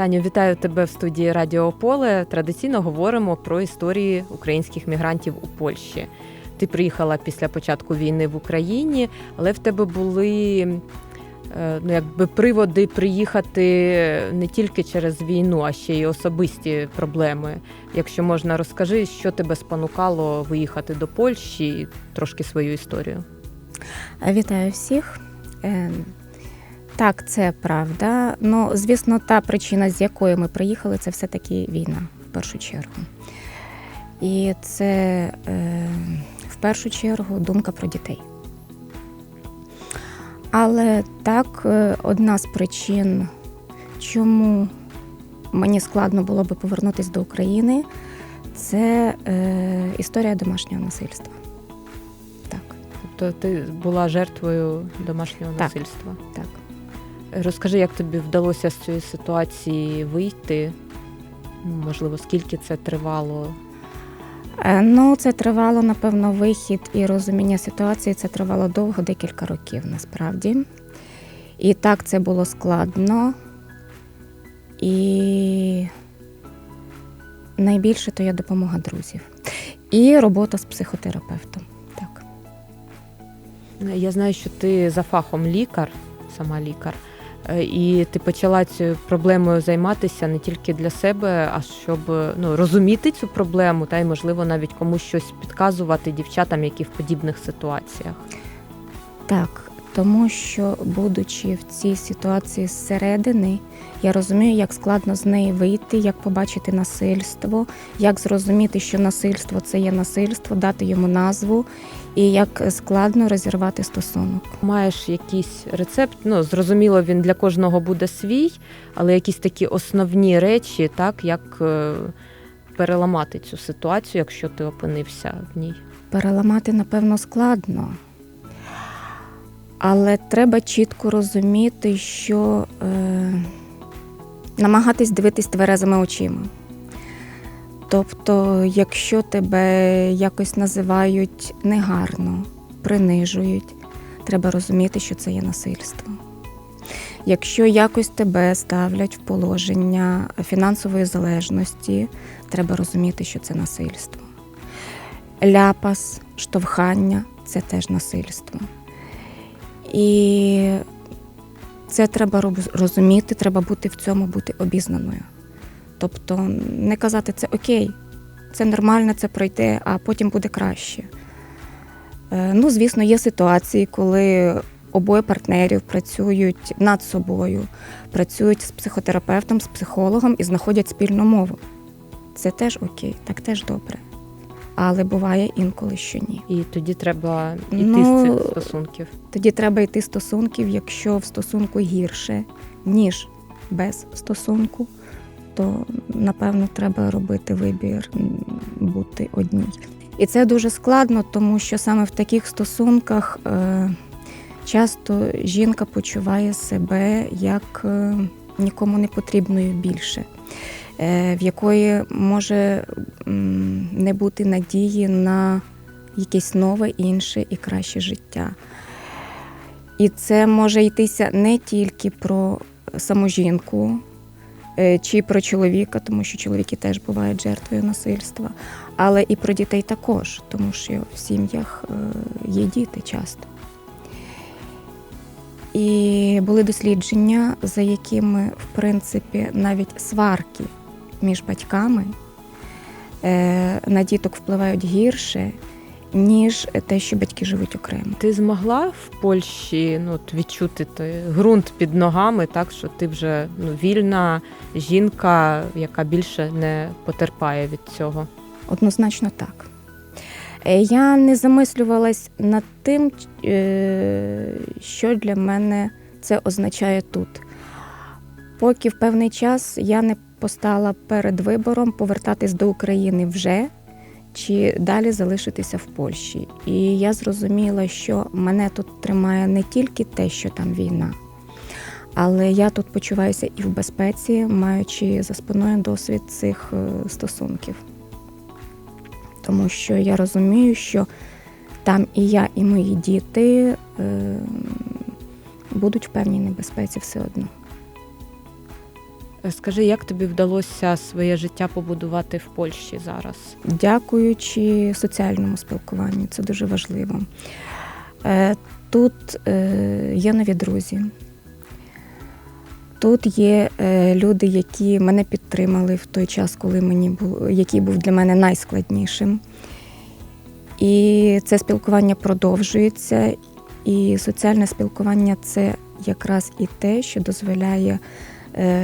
Таню, вітаю тебе в студії Радіо Поле. Традиційно говоримо про історії українських мігрантів у Польщі. Ти приїхала після початку війни в Україні, але в тебе були е, ну, якби приводи приїхати не тільки через війну, а ще й особисті проблеми. Якщо можна, розкажи, що тебе спонукало виїхати до Польщі трошки свою історію. Вітаю всіх. Так, це правда. Ну, звісно, та причина, з якої ми приїхали, це все-таки війна в першу чергу. І це е, в першу чергу думка про дітей. Але так, е, одна з причин, чому мені складно було би повернутися до України, це е, історія домашнього насильства. Так, Тобто ти була жертвою домашнього Так. насильства. так. Розкажи, як тобі вдалося з цієї ситуації вийти? Можливо, скільки це тривало? Е, Ну, це тривало, напевно, вихід і розуміння ситуації. Це тривало довго, декілька років насправді. І так це було складно. І найбільше то є допомога друзів. І робота з психотерапевтом. Так. Я знаю, що ти за фахом лікар, сама лікар, і ти почала цією проблемою займатися не тільки для себе, а щоб ну, розуміти цю проблему, та й можливо навіть комусь щось підказувати дівчатам, які в подібних ситуаціях. Так, тому що, будучи в цій ситуації зсередини, я розумію, як складно з неї вийти, як побачити насильство, як зрозуміти, що насильство це є насильство, дати йому назву, і як складно розірвати стосунок. Маєш якийсь рецепт? Ну зрозуміло, він для кожного буде свій, але якісь такі основні речі, так як е, переламати цю ситуацію, якщо ти опинився в ній. Переламати, напевно, складно. Але треба чітко розуміти, що е, намагатись дивитись тверезими очима. Тобто, якщо тебе якось називають негарно, принижують, треба розуміти, що це є насильство. Якщо якось тебе ставлять в положення фінансової залежності, треба розуміти, що це насильство. Ляпас, штовхання це теж насильство. І це треба розуміти, треба бути в цьому бути обізнаною. Тобто не казати це окей, це нормально, це пройде, а потім буде краще. Е, Ну, звісно, є ситуації, коли обоє партнерів працюють над собою, працюють з психотерапевтом, з психологом і знаходять спільну мову. Це теж окей, так теж добре. Але буває інколи, що ні. І тоді треба йти Ну, з цих стосунків. Тоді треба йти з стосунків, якщо в стосунку гірше, ніж без стосунку, то напевно треба робити вибір бути одній. І це дуже складно, тому що саме в таких стосунках е, часто жінка почуває себе як е, нікому не потрібною більше, в якої може не бути надії на якесь нове, інше і краще життя. І це може йтися не тільки про саму жінку е, чи про чоловіка, тому що чоловіки теж бувають жертвою насильства, але і про дітей також, тому що в сім'ях е, є діти часто. І були дослідження, за якими, в принципі, навіть сварки між батьками е, на діток впливають гірше, ніж те, що батьки живуть окремо. Ти змогла в Польщі ну, відчути той ґрунт під ногами, так що ти вже ну, вільна жінка, яка більше не потерпає від цього. Однозначно так. Е, Я не замислювалась над тим, е, що для мене це означає тут. Поки в певний час я не постала перед вибором повертатись до України вже чи далі залишитися в Польщі. І я зрозуміла, що мене тут тримає не тільки те, що там війна, але я тут почуваюся і в безпеці, маючи за спиною досвід цих е, стосунків тому що я розумію, що там і я, і мої діти е, будуть в певній небезпеці все одно. Скажи, як тобі вдалося своє життя побудувати в Польщі зараз? дякуючи соціальному спілкуванню. Це дуже важливо. Е, Тут е, є нові друзі. Тут є е, люди, які мене підтримали в той час, коли мені був, який був для мене найскладнішим. І це спілкування продовжується. І соціальне спілкування це якраз і те, що дозволяє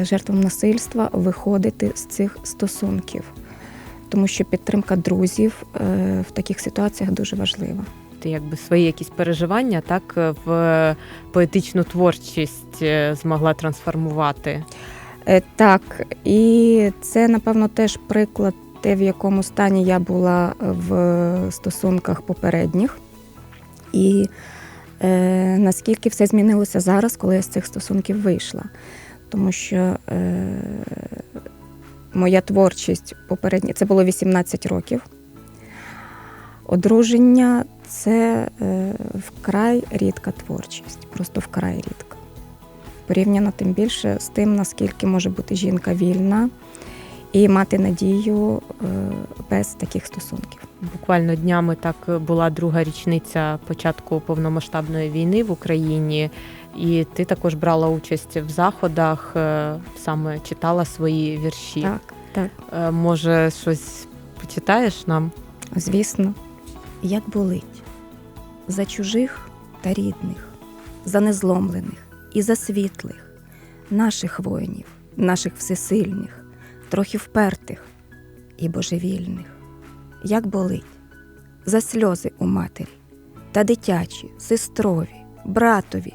жертвам насильства виходити з цих стосунків тому що підтримка друзів е, в таких ситуаціях дуже важлива. Ти якби свої якісь переживання так е, в поетичну творчість е, змогла трансформувати. Е, Так, і це, напевно, теж приклад те, в якому стані я була в стосунках попередніх. І е, наскільки все змінилося зараз, коли я з цих стосунків вийшла. Тому що е, моя творчість попередня це було 18 років. Одруження це е, вкрай рідка творчість, просто вкрай рідка. Порівняно тим більше з тим, наскільки може бути жінка вільна і мати надію е, без таких стосунків. Буквально днями так була друга річниця початку повномасштабної війни в Україні, і ти також брала участь в заходах, е, саме читала свої вірші. Так, так. Е, Може, щось почитаєш нам? Звісно, як болить за чужих та рідних, за незломлених і за світлих, наших воїнів, наших всесильних, трохи впертих і божевільних. Як болить за сльози у матері та дитячі, сестрові, братові,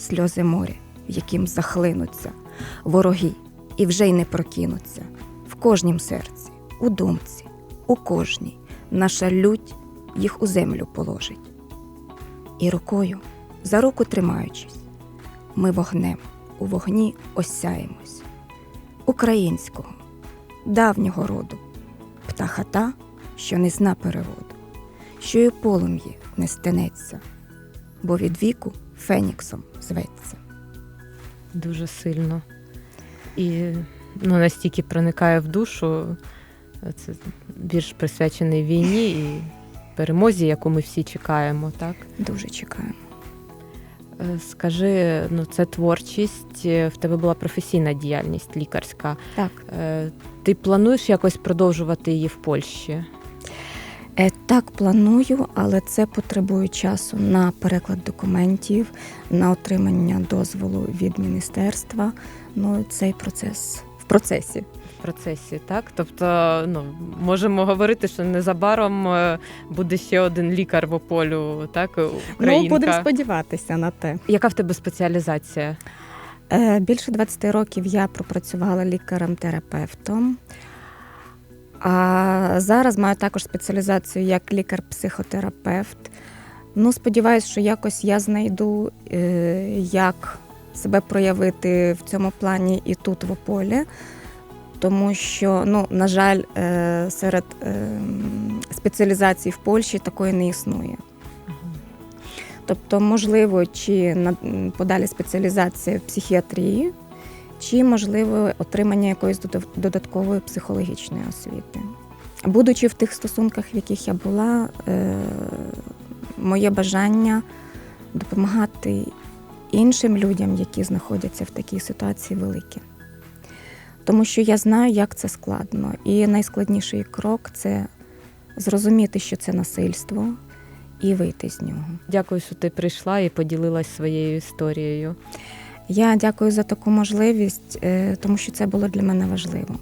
сльози моря, в яким захлинуться вороги і вже й не прокинуться в кожнім серці, у думці, у кожній наша лють їх у землю положить. І рукою, за руку тримаючись, ми вогнем у вогні осяємось. Українського, давнього роду, птаха та, що не зна переводу, що й у полум'ї не стенеться, бо від віку феніксом зветься. Дуже сильно. І ну, настільки проникає в душу. Це вірш присвячений війні і перемозі, яку ми всі чекаємо, так? Дуже чекаємо. Е, Скажи, ну це творчість, е, в тебе була професійна діяльність лікарська. Так. Е, Ти плануєш якось продовжувати її в Польщі? Е, Так, планую, але це потребує часу на переклад документів, на отримання дозволу від міністерства. Ну, цей процес в процесі. В процесі, так? Тобто, ну можемо говорити, що незабаром е, буде ще один лікар в Ополю, так? Українка. Ну, будемо сподіватися на те. Яка в тебе спеціалізація? Е, Більше 20 років я пропрацювала лікарем-терапевтом. А зараз маю також спеціалізацію як лікар-психотерапевт. Ну, сподіваюся, що якось я знайду, е, як себе проявити в цьому плані і тут в Ополі. Тому що, ну, на жаль, е, серед е, спеціалізацій в Польщі такої не існує. Тобто, можливо, чи на подалі спеціалізація в психіатрії, чи можливо отримання якоїсь додаткової психологічної освіти. Будучи в тих стосунках, в яких я була, е, моє бажання допомагати іншим людям, які знаходяться в такій ситуації, велике. Тому що я знаю, як це складно. І найскладніший крок це зрозуміти, що це насильство, і вийти з нього. Дякую, що ти прийшла і поділилась своєю історією. Я дякую за таку можливість, е, тому що це було для мене важливо.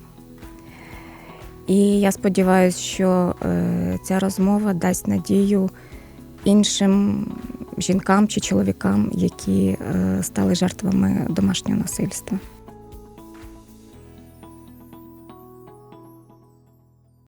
І я сподіваюся, що е, ця розмова дасть надію іншим жінкам чи чоловікам, які е, стали жертвами домашнього насильства.